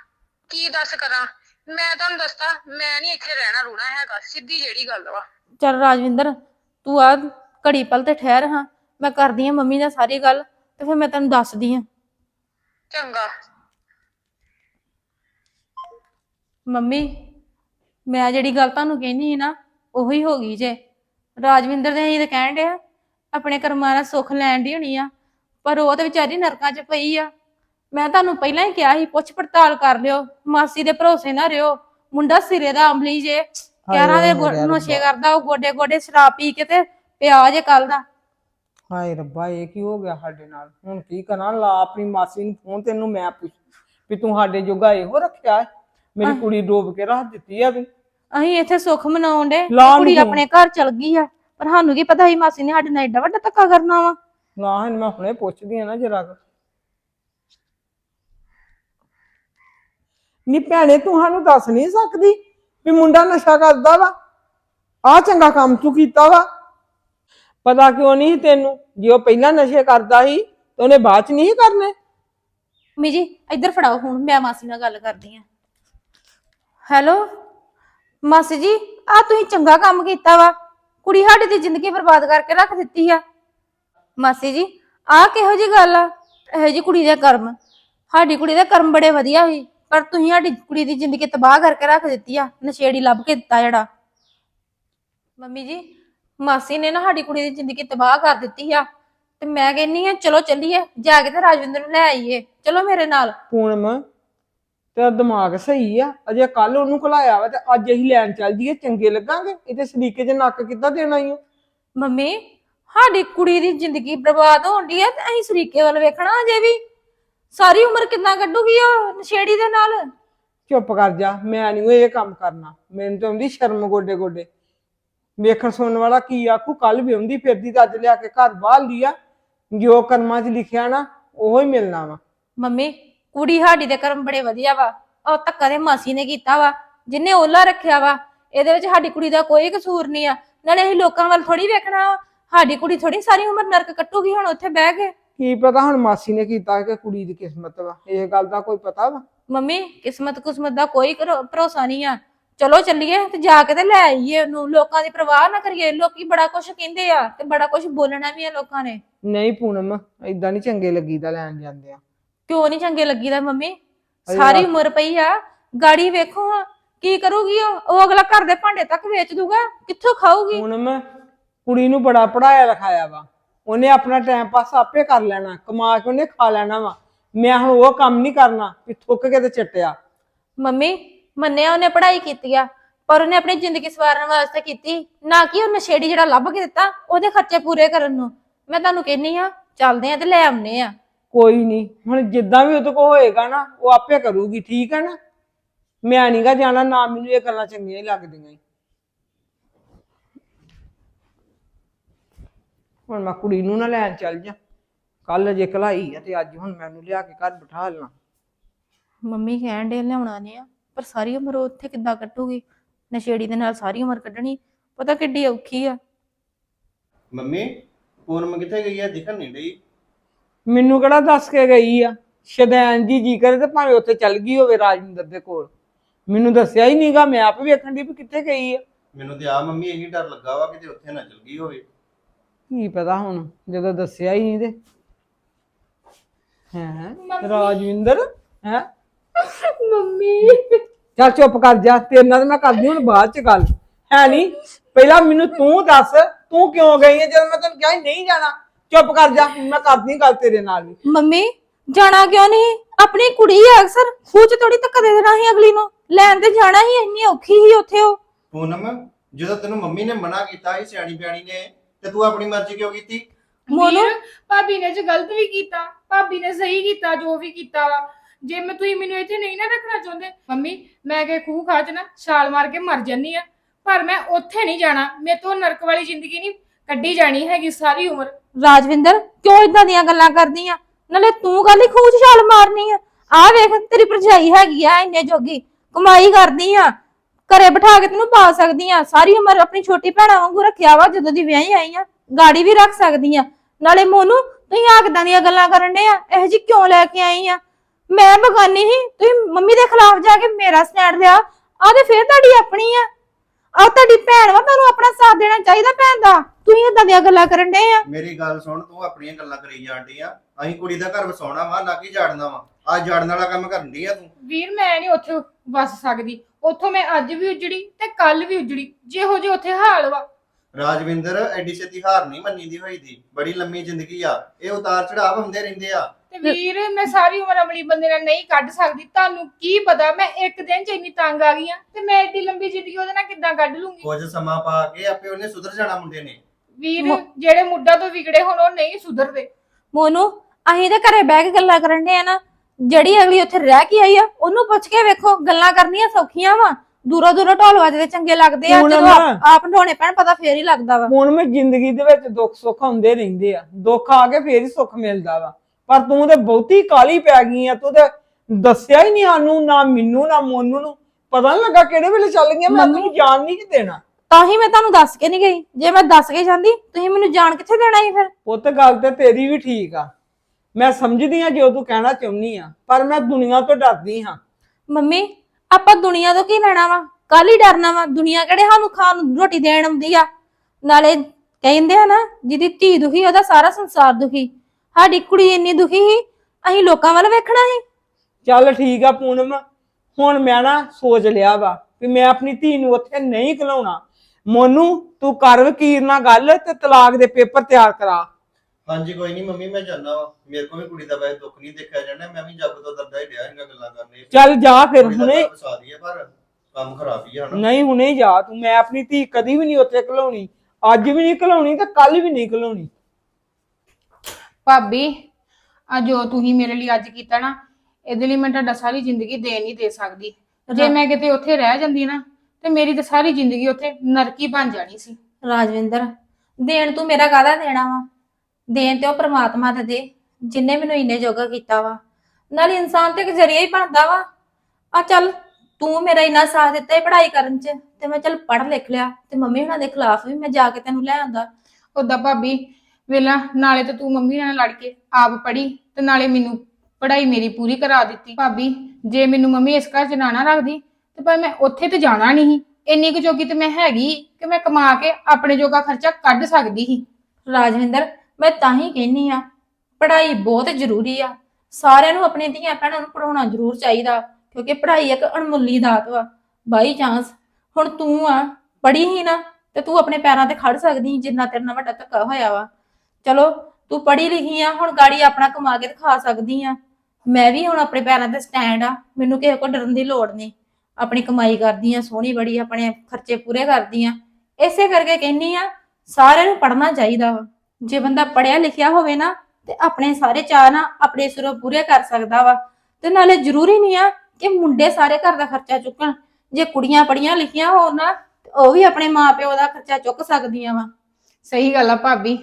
ਕੀ ਦੱਸ ਕਰਾਂ? ਮੈਂ ਤੁਹਾਨੂੰ ਦੱਸਤਾ ਮੈਂ ਨਹੀਂ ਇੱਥੇ ਰਹਿਣਾ ਰੂਣਾ ਹੈਗਾ ਸਿੱਧੀ ਜਿਹੜੀ ਗੱਲ ਵਾ। ਚੱਲ ਰਾਜਵਿੰਦਰ ਤੂੰ ਆ ਘੜੀ ਪਲ ਤੇ ਠਹਿਰ ਹਾਂ ਮੈਂ ਕਰਦੀ ਆ ਮੰਮੀ ਨਾਲ ਸਾਰੀ ਗੱਲ ਤੇ ਫਿਰ ਮੈਂ ਤੈਨੂੰ ਦੱਸਦੀ ਆ। ਚੰਗਾ। ਮੰਮੀ ਮੈਂ ਜਿਹੜੀ ਗੱਲ ਤੁਹਾਨੂੰ ਕਹਿੰਦੀ ਸੀ ਨਾ ਉਹੀ ਹੋ ਗਈ ਜੇ। ਰਾਜਵਿੰਦਰ ਦੇ ਅਸੀਂ ਤਾਂ ਕਹਿਣ ਡਿਆ ਆਪਣੇ ਕਰਮਾਂ ਨਾਲ ਸੁੱਖ ਲੈਣ ਦੀ ਹੋਣੀ ਆ ਪਰ ਉਹ ਤੇ ਵਿਚਾਰੀ ਨਰਕਾਂ 'ਚ ਪਈ ਆ। ਮੈਂ ਤੁਹਾਨੂੰ ਪਹਿਲਾਂ ਹੀ ਕਿਹਾ ਸੀ ਪੁੱਛ ਪੜਤਾਲ ਕਰ ਲਿਓ ਮਾਸੀ ਦੇ ਭਰੋਸੇ ਨਾ ਰਿਓ। ਮੁੰਡਾ ਸਿਰੇ ਦਾ ਅੰਬਲੀ ਜੇ ਕਹਿਰਾਂ ਦੇ ਗੋ- ਨਸ਼ੇ। ਕਰਦਾ ਉਹ ਗੋਡੇ ਗੋਡੇ ਸ਼ਰਾਬ ਪੀ ਕੇ ਤੇ ਪਿਆ ਜੇ ਕੱਲ ਦਾ। ਹਾਏ ਰੱਬਾ ਇਹ ਕੀ ਹੋ ਗਿਆ ਸਾਡੇ ਨਾਲ? ਹੁਣ ਕੀ ਕਰਾਂ? ਲਾ ਆਪਣੀ ਮਾਸੀ ਨੂੰ ਫੋਨ ਤੈਨੂੰ ਮੈਂ ਪੁੱਛ ਵੀ ਤੂੰ ਸਾਡੇ ਜੋਗਾ ਇਹੋ ਰੱਖਿਆ ਹੈ? ਮੇਰੀ ਕੁੜੀ ਡੋਬ ਕੇ ਰੱਖ ਦਿੱਤੀ ਆ ਵੀ। ਅਸੀਂ ਇੱਥੇ ਸੁੱਖ ਮਨਾਉਣ ਦੇ ਲਾ ਕੁੜੀ। ਆਪਣੇ ਘਰ ਚਲ ਗਈ ਆ। ਪਰ ਸਾਨੂੰ ਕੀ ਪਤਾ ਸੀ ਮਾਸੀ ਨੇ ਸਾਡੇ ਨਾਲ ਏਡਾ ਵੱਡਾ ਧੱਕਾ ਕਰਨਾ ਵਾ? ਨਾ ਹੁਣ ਮੈਂ ਹੁਣੇ ਪੁੱਛਦੀ ਆ ਨਾ ਜਰਾ ਕੁ। ਨੀ ਭੈਣੇ, ਤੂੰ ਸਾਨੂੰ ਦੱਸ ਨਹੀਂ ਸਕਦੀ ਵੀ ਮੁੰਡਾ ਨਸ਼ਾ ਕਰਦਾ ਵਾ ਆ ਚੰਗਾ ਕੰਮ ਤੂੰ ਕੀਤਾ ਵਾ। ਪਤਾ ਕਿਉਂ ਨਹੀਂ ਤੈਨੂੰ, ਜੇ ਉਹ ਪਹਿਲਾਂ ਨਸ਼ੇ ਕਰਦਾ ਸੀ, ਤੇ ਉਹਨੇ ਬਾਅਦ ਚ ਨਹੀਂ ਕਰਨੇ? ਮੰਮੀ ਜੀ, ਇੱਧਰ ਫੜਾਓ ਹੁਣ, ਮੈਂ ਮਾਸੀ ਨਾਲ ਗੱਲ ਕਰਦੀ ਆ ਹੈਲੋ? ਮਾਸੀ ਜੀ ਆ ਤੁਸੀਂ ਚੰਗਾ ਕੰਮ ਕੀਤਾ ਵਾ। ਕੁੜੀ ਸਾਡੀ ਦੀ ਜ਼ਿੰਦਗੀ ਬਰਬਾਦ ਕਰਕੇ ਰੱਖ ਦਿੱਤੀ ਆ। ਮਾਸੀ ਜੀ ਆ ਕਿਹੋ ਜੀ ਗੱਲ ਆ? ਇਹੋ ਜੀ ਕੁੜੀ ਦੇ ਕਰਮ। ਸਾਡੀ ਕੁੜੀ ਦੇ ਕਰਮ ਬੜੇ ਵਧੀਆ ਸੀ ਪਰ ਤੁਸੀਂ ਸਾਡੀ ਕੁੜੀ ਦੀ ਜ਼ਿੰਦਗੀ ਤਬਾਹ ਕਰਕੇ ਰੱਖ ਦਿੱਤੀ ਆ ਨਸ਼ੇੜੀ ਲੱਭ ਕੇ ਦਿੱਤਾ ਜਿਹੜਾ। ਮੰਮੀ ਜੀ ਮਾਸੀ ਨੇ ਨਾ ਸਾਡੀ ਕੁੜੀ ਦੀ ਜ਼ਿੰਦਗੀ ਤਬਾਹ ਕਰ ਦਿੱਤੀ ਆ ਤੇ ਮੈਂ ਕਹਿੰਨੀ ਆ ਚਲੋ ਚੱਲੀਏ ਜਾ ਕੇ ਤੇ ਰਾਜਵਿੰਦਰ ਨੂੰ ਲੈ ਆਈਏ। ਚਲੋ ਮੇਰੇ ਨਾਲ। ਪੂਨਮ ਤੇਰਾ ਦਿਮਾਗ ਸਹੀ ਆ ਅਜੇ ਕੱਲ ਉਹਨੂੰ ਘਲਾਇਆ ਵਾ ਤੇ ਅੱਜ ਅਸੀਂ ਲੈਣ ਚੱਲ ਜੀਏ ਚੰਗੇ ਲੱਗਾਂਗੇ? ਇਹਦੇ ਸਲੀਕੇ 'ਚ ਨੱਕ ਕਿੱਦਾਂ ਦੇਣਾ ਈ ਓ? ਮੰਮੀ ਸਾਡੀ ਕੁੜੀ ਦੀ ਜ਼ਿੰਦਗੀ ਬਰਬਾਦ ਹੋਣ ਦੀ ਹੈ ਤੇ ਅਸੀਂ ਸਰੀਕੇ ਵੱਲ ਵੇਖਣਾ ਅਜੇ ਵੀ। ਸਾਰੀ ਉਮਰ ਕਿੰਨਾ ਕੱਢੂਗੀ ਉਹ ਨਸ਼ੇੜੀ ਦੇ ਨਾਲ? ਚੁੱਪ ਕਰ ਜਾ ਮੈਂ ਨਹੀਂ ਇਹ ਕੰਮ ਕਰਨਾ। ਮੈਨੂੰ ਤਾਂ ਆਉਂਦੀ ਸ਼ਰਮ ਗੋਡੇ ਗੋਡੇ ਵੇਖਣ ਸੁਣਨ ਵਾਲਾ ਕੀ ਆਖੂ? ਕੱਲ ਵੀ ਆਉਂਦੀ ਫਿਰਦੀ ਤਾਂ ਅੱਜ ਲਿਆ ਕੇ ਘਰ ਬਾਹਰ ਲਿਆ ਜੋ ਕਰਮਾਂ 'ਚ ਲਿਖਿਆ ਨਾ ਉਹੋ ਹੀ ਮਿਲਣਾ ਵਾ। ਮੰਮੀ ਕੁੜੀ ਸਾਡੀ ਦੇ ਕਰਮ ਬੜੇ ਵਧੀਆ ਵਾ। ਉਹ ਧੱਕਾ ਦੇ ਮਾਸੀ ਨੇ ਕੀਤਾ ਵਾ ਜਿੰਨੇ ਓਲਾ ਰੱਖਿਆ ਵਾ। ਇਹਦੇ ਵਿੱਚ ਸਾਡੀ ਕੁੜੀ ਦਾ ਕੋਈ ਕਸੂਰ ਨਹੀਂ ਆ। ਨਾਲੇ ਅਸੀਂ ਲੋਕਾਂ ਵੱਲ ਥੋੜੀ ਵੇਖਣਾ ਵਾ। ਸਾਡੀ ਕੁੜੀ ਥੋੜੀ ਸਾਰੀ ਉਮਰ ਨਰਕ ਕੱਟੂਗੀ ਹੁਣ ਉੱਥੇ ਬਹਿ ਕੇ। ਕੀ ਪਤਾ ਹੁਣ ਮਾਸੀ ਨੇ ਕੀਤਾ ਕਿ ਕੁੜੀ ਦੀ ਕਿਸਮਤ ਵਾ ਇਹ ਗੱਲ ਦਾ ਕੋਈ ਪਤਾ ਵਾ? ਮੰਮੀ ਕਿਸਮਤ ਕੁਸਮਤ ਦਾ ਕੋਈ ਕਰੋ- ਭਰੋਸਾ ਨਹੀਂ ਆ। ਚਲੋ ਚੱਲੀਏ ਤੇ ਜਾ ਕੇ ਤੇ ਲੈ ਆਈਏ ਉਹਨੂੰ। ਲੋਕਾਂ ਦੀ ਪਰਵਾਹ ਨਾ ਕਰੀਏ। ਲੋਕੀ ਬੜਾ ਕੁਝ ਕਹਿੰਦੇ ਆ ਤੇ ਬੜਾ ਕੁਝ ਬੋਲਣਾ ਵੀ ਆ ਲੋਕਾਂ ਨੇ। ਨਹੀਂ ਪੂਨਮ ਏਦਾਂ ਨਹੀਂ ਚੰਗੇ ਲੱਗੀਦਾ ਲੈਣ ਜਾਂਦੇ ਆ। ਕਿਉਂ ਨਹੀਂ ਚੰਗੇ ਲੱਗੀਦਾ ਮੰਮੀ? ਅਰੇ ਸਾਰੀ ਵਾਹ। ਉਮਰ ਪਈ ਆ। ਗਾੜੀ ਵੇਖੋ ਹਾਂ, ਕੀ ਕਰੂਗੀ ਉਹ? ਉਹ ਅਗਲਾ ਘਰ ਦੇ ਭਾਂਡੇ ਤੱਕ ਵੇਚ ਦੂਗਾ। ਕਿੱਥੋਂ ਖਾਊਗੀ? ਪੂਨਮ ਕੁੜੀ ਨੂੰ ਬੜਾ ਪੜਾਇਆ ਲਿਖਾਇਆ ਵਾ। ਉਹਨੇ ਆਪਣਾ ਟਾਈਮ ਪਾਸ ਆਪੇ ਕਰ ਲੈਣਾ ਕਮਾ ਕੇ ਉਹਨੇ ਖਾ ਲੈਣਾ ਵਾ। ਮੈਂ ਹੁਣ ਉਹ ਕੰਮ ਨਹੀਂ ਕਰਨਾ ਵੀ ਥੁੱਕ ਕੇ ਤੇ ਚਟਿਆ। ਮੰਮੀ ਮੰਨਿਆ ਉਹਨੇ ਪੜ੍ਹਾਈ ਕੀਤੀ ਆ ਪਰ ਉਹਨੇ ਆਪਣੀ ਜ਼ਿੰਦਗੀ ਸਵਾਰਨ ਵਾਸਤੇ ਕੀਤੀ। ਨਾ ਕਿ ਉਹ ਨਸ਼ੇੜੀ ਜਿਹੜਾ ਲੱਭ ਕੇ ਦਿੱਤਾ ਉਹਦੇ ਖਰਚੇ ਪੂਰੇ ਕਰਨ ਨੂੰ। ਮੈਂ ਤੁਹਾਨੂੰ ਕਹਿੰਨੀ ਆ ਚੱਲਦੇ ਆ ਤੇ ਲੈ ਆਉਨੇ ਆ। ਕੋਈ ਨਹੀਂ ਹੁਣ ਜਿੱਦਾਂ ਵੀ ਉਹਦੇ ਕੋ ਹੋਏਗਾ ਨਾ ਉਹ ਆਪੇ ਕਰੂਗੀ ਠੀਕ ਹੈ ਨਾ? ਮੈਂ ਨਹੀਂਗਾ ਜਾਣਾ ਨਾ ਮੈਨੂੰ ਇਹ ਗੱਲਾਂ ਚੰਗੀਆਂ ਹੀ ਲੱਗਦੀਆਂ ਹੁਣ ਮੈਂ ਕੁੜੀ ਨੂੰ ਨਾ ਲੈਣ ਚੱਲ ਜਾ। ਕੱਲ ਜੇ ਕਲਾਈ ਆ ਤੇ ਅੱਜ ਹੁਣ ਮੈਨੂੰ ਲਿਆ ਕੇ ਘਰ ਬਿਠਾ ਲੈਣਾ ਮੰਮੀ ਕਹਿਣ ਦੇ ਲਿਆਉਣਾ ਨਹੀਂ ਆ ਪਰ ਸਾਰੀ ਉਮਰ ਉਹ ਉੱਥੇ ਕਿੱਦਾਂ ਕੱਟੂਗੀ ਨਸ਼ੇੜੀ ਦੇ ਨਾਲ ਸਾਰੀ ਉਮਰ ਕੱਢਣੀ ਪਤਾ ਕਿੱਡੀ ਔਖੀ ਆ। ਮੰਮੀ ਪੂਨਮ ਕਿੱਥੇ ਗਈ ਆ? ਦਿਖਣ ਨਹੀਂ ਡਈ। ਮੈਨੂੰ ਕਿਹੜਾ ਦੱਸ ਕੇ ਗਈ ਆ? ਸ਼ਦੈਨ ਜੀ ਜੀ ਕਰੇ ਤੇ ਭਾਵੇਂ ਉੱਥੇ ਚੱਲ ਗਈ ਹੋਵੇ ਰਾਜਿੰਦਰ ਦੇ ਕੋਲ। ਮੈਨੂੰ ਦੱਸਿਆ ਹੀ ਨਹੀਂਗਾ ਮੈਂ ਆਪ ਵੇਖਣ ਦੀ ਵੀ ਕਿੱਥੇ ਗਈ ਆ। ਮੈਨੂੰ ਤੇ ਆ ਮੰਮੀ ਇਹੀ ਡਰ ਲੱਗਾ ਵਾ ਕਿਤੇ ਉੱਥੇ ਨਾ ਚਲ ਗਈ ਹੋਵੇ। ਕੀ ਪਤਾ ਹੁਣ ਜਦੋਂ ਦੱਸਿਆ ਹੀ ਨਹੀਂ ਤੇ। ਹੈ ਰਾਜਵਿੰਦਰ ਹੈ? ਮੰਮੀ। ਚੱਲ ਚੁੱਪ ਕਰ ਜਾ ਤੇਰੇ ਨਾਲ ਤਾਂ ਮੈਂ ਕਰਦੀ ਹੁਣ ਬਾਅਦ ਚ ਗੱਲ। ਹੈ ਨਹੀਂ ਪਹਿਲਾਂ ਮੈਨੂੰ ਤੂੰ ਦੱਸ ਤੂੰ ਕਿਉਂ ਗਈ ਹੈ ਜਦੋਂ ਮੈਂ ਤੈਨੂੰ ਕਿਹਾ ਸੀ ਨਹੀਂ ਜਾਣਾ ਚੁੱਪ ਕਰ ਜਾ ਮੈਂ ਕਰਦੀ ਗੱਲ ਤੇਰੇ ਨਾਲ ਵੀ। ਮੰਮੀ ਜਾਣਾ ਕਿਉਂ ਨਹੀਂ? ਆਪਣੀ ਕੁੜੀ ਆ ਅਕਸਰ ਖੂਚ ਥੋੜੀ ਧੱਕਾ ਦੇ ਦੇਣਾ ਸੀ ਅਗਲੀ ਨੂੰ। ਲੈਣ ਤੇ ਜਾਣਾ ਹੀ ਇੰਨੀ ਔਖੀ ਸੀ ਉੱਥੇ ਉਹ। ਪੂਨਮ ਜਦੋਂ ਤੈਨੂੰ ਮੰਮੀ ਨੇ ਮਨਾ ਕੀਤਾ ਸੀ ਸਿਆਣੀ ਬਿਆਣੀ ਨੇ ਤੇ ਤੂੰ ਆਪਣੀ ਮਰਜ਼ੀ ਕਿਉਂ ਕੀਤੀ? ਮੋਨੂ? ਵੀਰ, ਭਾਬੀ ਨੇ ਜੇ ਗਲਤ ਵੀ ਕੀਤਾ। ਭਾਬੀ ਨੇ ਸਹੀ ਕੀਤਾ ਜੋ ਵੀ ਕੀਤਾ ਵਾ। ਜੇ ਮੈਂ ਤੁਸੀਂ ਮੈਨੂੰ ਇੱਥੇ ਨਹੀਂ ਨਾ ਰੱਖਣਾ ਚਾਹੁੰਦੇ। ਮੰਮੀ ਮੈਂ ਕਿ ਖੂਹ ਖਾਚ ਨਾ ਛਾਲ ਮਾਰ ਕੇ ਮਰ ਜੰਨੀ ਆ। ਪਰ ਮੈਂ ਉੱਥੇ ਨਹੀਂ ਜਾਣਾ। ਮੇਰੇ ਤੋਂ ਨਰਕ ਵਾਲੀ ਜ਼ਿੰਦਗੀ ਨਹੀਂ ਕੱਢੀ ਜਾਣੀ ਹੈਗੀ ਸਾਰੀ ਉਮਰ। ਰਾਜਵਿੰਦਰ ਕਿਉਂ ਇਦਾਂ ਦੀਆਂ ਗੱਲਾਂ ਕਰਦੀ ਆ? ਨਾਲੇ ਤੂੰ ਗੱਲ ਹੀ ਖੂਚ ਛਾਲ ਮਾਰਨੀ ਆ। ਆ ਵੇਖ ਤੇਰੀ ਭਰਜਾਈ ਹੈਗੀ ਆ ਇੰਨੇ ਜੋਗੀ। ਕਮਾਈ ਕਰਦੀ ਆ। ਘਰੇ ਬਿਠਾ ਕੇ ਤੈਨੂੰ ਪਾ ਸਕਦੀ ਆ ਸਾਰੀ ਉਮਰ ਆਪਣੀ ਛੋਟੀ ਭੈਣਾਂ ਵਾਂਗੂ ਰੱਖਿਆ ਵਾ, ਜਦੋਂ ਦੀ ਵਿਆਹੀ ਆਈ ਆ, ਗਾੜੀ ਵੀ ਰੱਖ ਸਕਦੀ ਆ ਨਾਲੇ ਮੋਨੂ, ਤੁਸੀਂ ਆ ਕਿਦਾਂ ਦੀਆਂ ਗੱਲਾਂ ਕਰਨ ਦੇ ਆ? ਇਹ ਜੀ ਕਿਉਂ ਲੈ ਕੇ ਆਈ ਆ? ਮੈਂ ਬਗਾਨੀ ਸੀ, ਤੁਸੀਂ ਮੰਮੀ ਦੇ ਖਿਲਾਫ ਜਾ ਕੇ ਮੇਰਾ ਸਟੈਂਡ ਲਿਆ। ਆ ਤੇ ਫੇਰ ਤੁਹਾਡੀ ਆਪਣੀ ਆ। ਆ ਤੁਹਾਡੀ ਭੈਣ ਵਾ, ਤੁਹਾਨੂੰ ਆਪਣਾ ਸਾਥ ਦੇਣਾ ਚਾਹੀਦਾ ਭੈਣ ਦਾ। ਤੁਸੀਂ ਇਦਾਂ ਦੀਆਂ ਗੱਲਾਂ ਕਰਨ ਦੇ ਆ? ਮੇਰੀ ਗੱਲ ਸੁਣ ਤੂੰ ਆਪਣੀਆਂ ਗੱਲਾਂ ਕਰੀ ਜਾਂਦੀ ਆ। ਅਸੀਂ ਕੁੜੀ ਦਾ ਘਰ ਵਸਾਉਣਾ ਵਾ ਨਾ ਕਿ ਜਾੜਨਾ ਵਾ। ਆ ਜਾੜਨ ਵਾਲਾ ਕੰਮ ਕਰਨ ਦੀ ਆ ਤੂੰ। ਵੀਰ ਮੈਂ ਨਹੀਂ ਉੱਥੇ ਵਸ ਸਕਦੀ। ਉੱਥੋਂ ਮੈਂ ਅੱਜ ਵੀ ਉਜੜੀ ਤੇ ਕੱਲ ਵੀ ਉਜੜੀ। ਜਿਹੋ ਜਿਹੇ ਉੱਥੇ ਹਾਲ ਵਾ। ਰਾਜਵਿੰਦਰ ਐਡੀ ਛੇਤੀ ਹਾਰ ਨਹੀਂ ਮੰਨੀ ਦੀ ਹੋਈ ਦੀ। ਬੜੀ ਲੰਮੀ ਜ਼ਿੰਦਗੀ ਆ। ਇਹ ਉਤਾਰ ਚੜਾਵ ਹੁੰਦੇ ਰਹਿੰਦੇ ਆ। ਤੇ ਵੀਰ ਮੈਂ ਸਾਰੀ ਉਮਰ ਅਮਲੀ ਬੰਦੇ ਨਾਲ ਨਹੀਂ ਕੱਢ ਸਕਦੀ। ਤੁਹਾਨੂੰ ਕੀ ਪਤਾ ਮੈਂ ਇੱਕ ਦਿਨ ਚ ਇੰਨੀ ਤੰਗ ਆ ਗਈ ਆ। ਤੇ ਮੈਂ ਏਡੀ ਲੰਬੀ ਜ਼ਿੰਦਗੀ ਉਹਦੇ ਨਾਲ ਕਿੱਦਾਂ ਕੱਢ ਲੂੰਗੀ? ਕੁਝ ਸਮਾਂ ਪਾ ਕੇ ਆਪੇ ਉਹਨੇ ਸੁਧਰ ਜਾਣਾ ਮੁੰਡੇ ਨੇ। ਵੀਰ ਜਿਹੜੇ ਮੁੱਢਾਂ ਤੋਂ ਵਿਗੜੇ ਹੁਣ ਉਹ ਨਹੀਂ ਸੁਧਰਦੇ। ਮੋਨੂ ਅਸੀਂ ਤੇ ਘਰੇ ਬਹਿ ਕੇ ਗੱਲਾਂ ਕਰਨ ਦੇ ਆ ਨਾ। ਜਿਹੜੀ ਅਗਲੀ ਉੱਥੇ ਰਹਿ ਕੇ ਆਈ ਆ ਉਹਨੂੰ ਪੁੱਛ ਕੇ ਵੇਖੋ ਗੱਲਾਂ ਕਰਨੀਆਂ ਸੌਖੀਆਂ ਵਾ। ਦੂਰੋਂ ਦੂਰੋਂ ਢੋਲ ਵੱਜਦੇ ਚੰਗੇ ਲੱਗਦੇ ਆ ਹੁਣ ਜਦੋਂ ਨਾ- ਆਪ- ਆਪ ਢੋਣੇ ਪੈਣ ਪਤਾ ਫੇਰ ਹੀ ਲੱਗਦਾ ਵਾ। ਹੁਣ ਮੈਂ ਜ਼ਿੰਦਗੀ ਦੇ ਵਿੱਚ ਦੁੱਖ ਸੁੱਖ ਆਉਂਦੇ ਰਹਿੰਦੇ ਆ। ਦੁੱਖ ਆ ਕੇ ਫੇਰ ਹੀ ਸੁੱਖ ਮਿਲਦਾ ਵਾ। ਪਰ ਤੂੰ ਤੇ ਬਹੁਤੀ ਕਾਲੀ ਪੈ ਗਈ ਆ। ਤੂੰ ਤੇ ਦੱਸਿਆ ਹੀ ਨਹੀਂ ਸਾਨੂੰ ਨਾ ਮੈਨੂੰ ਨਾ ਮੋਨੂ ਨੂੰ। ਪਤਾ ਨਹੀਂ ਲੱਗਾ ਕਿਹੜੇ ਵੇਲੇ ਚੱਲ ਗਈਆਂ। ਮੈਂ ਤੈਨੂੰ ਜਾਣ ਨਹੀਂ ਕਿ ਦੇਣਾ। ਤਾਂ ਹੀ ਮੈਂ ਤੁਹਾਨੂੰ ਦੱਸ ਕੇ ਨਹੀਂ ਗਈ। ਜੇ ਮੈਂ ਦੱਸ ਕੇ ਜਾਂਦੀ ਤੁਸੀਂ ਮੈਨੂੰ ਜਾਣ ਕਿੱਥੇ ਦੇਣਾ ਸੀ ਫਿਰ? ਉਹ ਤੇ ਗੱਲ ਤੇ ਤੇਰੀ ਵੀ ਠੀਕ ਆ। ਮੈਂ ਸਮਝਦੀ ਆ ਜੋ ਤੂੰ ਕਹਿਣਾ ਚਾਹੁੰਦੀ ਆ ਪਰ ਮੈਂ ਦੁਨੀਆ ਤੋਂ ਡਰਦੀ ਹਾਂ। ਮੰਮੀ ਆਪਾਂ ਦੁਨੀਆ ਤੋਂ ਕੀ ਲੈਣਾ ਵਾ? ਕੱਲ ਹੀ ਡਰਨਾ ਵਾ। ਦੁਨੀਆ ਕਿਹੜੇ ਸਾਨੂੰ ਖਾਣ ਨੂੰ ਰੋਟੀ ਦੇਣ ਆਉਂਦੀ ਆ? ਨਾਲੇ ਕਹਿੰਦੇ ਆ ਨਾ ਜਿਹਦੀ ਧੀ ਦੁਖੀ ਉਹਦਾ ਸਾਰਾ ਸੰਸਾਰ ਦੁਖੀ। ਸਾਡੀ ਕੁੜੀ ਇੰਨੀ ਦੁਖੀ ਸੀ ਅਸੀਂ ਲੋਕਾਂ ਵੱਲ ਵੇਖਣਾ ਸੀ। ਚੱਲ ਠੀਕ ਆ ਪੂਨਮ ਹੁਣ ਮੈਂ ਨਾ ਸੋਚ ਲਿਆ ਵਾ ਵੀ ਮੈਂ ਆਪਣੀ ਧੀ ਨੂੰ ਉੱਥੇ ਨਹੀਂ ਘਲਾਉਣਾ। ਮੋਨੂ ਤੂੰ ਕਰ ਵਕੀਰ ਨਾਲ ਗੱਲ ਤੇ ਤਲਾਕ ਦੇ ਪੇਪਰ ਤਿਆਰ ਕਰਾ। ਹਾਂਜੀ ਕੋਈ ਨਹੀਂ ਮੰਮੀ ਮੈਂ ਜਾਣਾ ਵਾ। ਮੇਰੇ ਕੋਲ ਵੀ ਕੁੜੀ ਦਾ ਵੈਸੇ ਦੁੱਖ ਨਹੀਂ ਦੇਖਿਆ ਜਾਣਾ ਮੈਂ ਵੀ ਜੱਗ ਤੋਂ ਦਰਦਾ ਹੀ ਡਿਆ ਹੈਗਾ ਗੱਲਾਂ ਕਰਨੇ ਚੱਲ ਜਾ ਫਿਰ ਹੁਣੇ। ਪਰ ਕੰਮ ਖਰਾਬ ਹੀ ਆ ਹਨਾ। ਨਹੀਂ ਹੁਣੇ ਜਾ ਤੂੰ ਮੈਂ ਆਪਣੀ ਧੀ ਕਦੀ ਵੀ ਨਹੀਂ ਉੱਥੇ ਘਲਾਉਣੀ। ਅੱਜ ਵੀ ਨਹੀਂ ਘਲਾਉਣੀ ਤੇ ਕੱਲ ਵੀ ਨਹੀਂ ਘਲਾਉਣੀ। ਭਾਬੀ ਆ ਜੋ ਤੁਸੀਂ ਮੇਰੇ ਲਈ ਅੱਜ ਕੀਤਾ ਨਾ ਇਹਦੇ ਲਈ ਮੈਂ ਤੁਹਾਡਾ ਸਾਰੀ ਜ਼ਿੰਦਗੀ ਦੇ ਨਹੀਂ ਦੇ ਸਕਦੀ। ਜੇ ਮੈਂ ਕਿਤੇ ਉੱਥੇ ਰਹਿ ਜਾਂਦੀ ਨਾ ਤੇ ਮੇਰੀ ਤਾਂ ਸਾਰੀ ਜ਼ਿੰਦਗੀ ਉੱਥੇ ਨਰਕੀ ਬਣ ਜਾਣੀ ਸੀ। ਰਾਜਵਿੰਦਰ ਦੇਣ ਤੂੰ ਮੇਰਾ ਕਾਹਦਾ ਦੇਣਾ ਵਾ? ਦੇਣ ਤੇ ਉਹ ਪ੍ਰਮਾਤਮਾ ਦਾ ਦੇ ਜਿਨੇ ਮੈਨੂੰ ਇੰਨੇ ਜੋਗਾ ਕੀਤਾ ਵਾ। ਨਾਲ ਇਨਸਾਨ ਤੇ ਇੱਕ ਜ਼ਰੀਆ ਹੀ ਬਣਦਾ ਵਾ। ਆ ਚੱਲ ਤੂੰ ਮੇਰਾ ਇੰਨਾ ਸਾਥ ਦਿੱਤਾ ਹੈ ਪੜ੍ਹਾਈ ਕਰਨ ਚ ਤੇ ਮੈਂ ਚੱਲ ਪੜ੍ਹ ਲਿਖ ਲਿਆ ਤੇ ਮੰਮੀ ਹੁਣਾਂ ਦੇ ਖਿਲਾਫ ਵੀ ਮੈਂ ਜਾ ਕੇ ਤੈਨੂੰ ਲੈ ਆਂਦਾ ਉਦਾਂ ਭਾਬੀ ਵੇਲਾ ਨਾਲੇ ਤੇ ਤੂੰ ਮੰਮੀ ਨਾਲ ਲੜ ਕੇ ਆਪ ਪੜ੍ਹੀ ਤੇ ਨਾਲੇ ਮੈਨੂੰ ਪੜ੍ਹਾਈ ਮੇਰੀ ਪੂਰੀ ਕਰਾ ਦਿੱਤੀ। ਭਾਬੀ ਜੇ ਮੈਨੂੰ ਮੰਮੀ ਇਸ ਘਰ ਚ ਨਾ ਨਾ ਰੱਖਦੀ ਤੇ ਭਾਈ ਮੈਂ ਉੱਥੇ ਤੇ ਜਾਣਾ ਨਹੀਂ ਸੀ। ਇੰਨੀ ਕੁ ਜੋਗੀ ਤੇ ਮੈਂ ਹੈਗੀ ਕਿ ਮੈਂ ਕਮਾ ਕੇ ਆਪਣੇ ਜੋਗਾ ਖਰਚਾ ਕੱਢ ਸਕਦੀ ਸੀ। ਰਾਜਵਿੰਦਰ, ਮੈਂ ਤਾਂ ਹੀ ਕਹਿੰਨੀ ਆ ਪੜ੍ਹਾਈ ਬਹੁਤ ਜ਼ਰੂਰੀ ਆ। ਸਾਰਿਆਂ ਨੂੰ ਆਪਣੀਆਂ ਧੀਆਂ ਭੈਣਾਂ ਨੂੰ ਪੜਾਉਣਾ ਜ਼ਰੂਰ ਚਾਹੀਦਾ, ਕਿਉਂਕਿ ਪੜ੍ਹਾਈ ਇੱਕ ਅਣਮੁੱਲੀ ਦਾਤ ਵਾ ਬਾਈ ਚਾਂਸ ਹੁਣ ਤੂੰ ਆ, ਪੜ੍ਹੀ ਹੀ ਨਾ, ਤੇ ਤੂੰ ਆਪਣੇ ਪੈਰਾਂ ਤੇ ਖੜ ਸਕਦੀ ਜਿੰਨਾ ਤੇਰੇ ਨਾਲ ਵੱਡਾ ਧੱਕਾ ਹੋਇਆ ਵਾ। ਚਲੋ, ਤੂੰ ਪੜ੍ਹੀ ਲਿਖੀ ਆ, ਹੁਣ ਗਾੜੀ ਆਪਣਾ ਕਮਾ ਕੇ ਦਿਖਾ ਸਕਦੀ ਆ। ਮੈਂ ਵੀ ਹੁਣ ਆਪਣੇ ਪੈਰਾਂ ਤੇ ਸਟੈਂਡ ਆ, ਮੈਨੂੰ ਕਿਸੇ ਕੋਲ ਡਰਨ ਦੀ ਲੋੜ ਨਹੀਂ। ਆਪਣੀ ਕਮਾਈ ਕਰਦੀ ਆ ਸੋਹਣੀ ਬੜੀ ਆਪਣੇ ਖਰਚੇ ਪੂਰੇ ਕਰਦੀ ਆ ਇਸੇ ਕਰਕੇ ਕਹਿੰਨੀ ਆ, ਸਾਰਿਆਂ ਨੂੰ ਪੜ੍ਹਨਾ ਚਾਹੀਦਾ ਵਾ। ਜੇ ਬੰਦਾ ਪੜਿਆ ਲਿਖਿਆ ਹੋਵੇ ਨਾ, ਤੇ ਆਪਣੇ ਸਾਰੇ ਚਾਅ ਨਾ ਆਪਣੇ ਸਿਰੋਂ ਪੂਰੇ ਕਰ ਸਕਦਾ ਵਾ। ਤੇ ਨਾਲੇ ਜ਼ਰੂਰੀ ਨਹੀਂ ਆ ਕਿ ਮੁੰਡੇ ਸਾਰੇ ਘਰ ਦਾ ਖਰਚਾ ਚੁੱਕਣ। ਜੇ ਕੁੜੀਆਂ ਪੜੀਆਂ ਲਿਖੀਆਂ ਹੋਣ ਨਾ, ਤੇ ਉਹ ਵੀ ਆਪਣੇ ਮਾਪਿਓ ਦਾ ਖਰਚਾ ਚੁੱਕ ਸਕਦੀਆਂ ਵਾ। ਸਹੀ ਗੱਲ ਆ ਭਾਬੀ।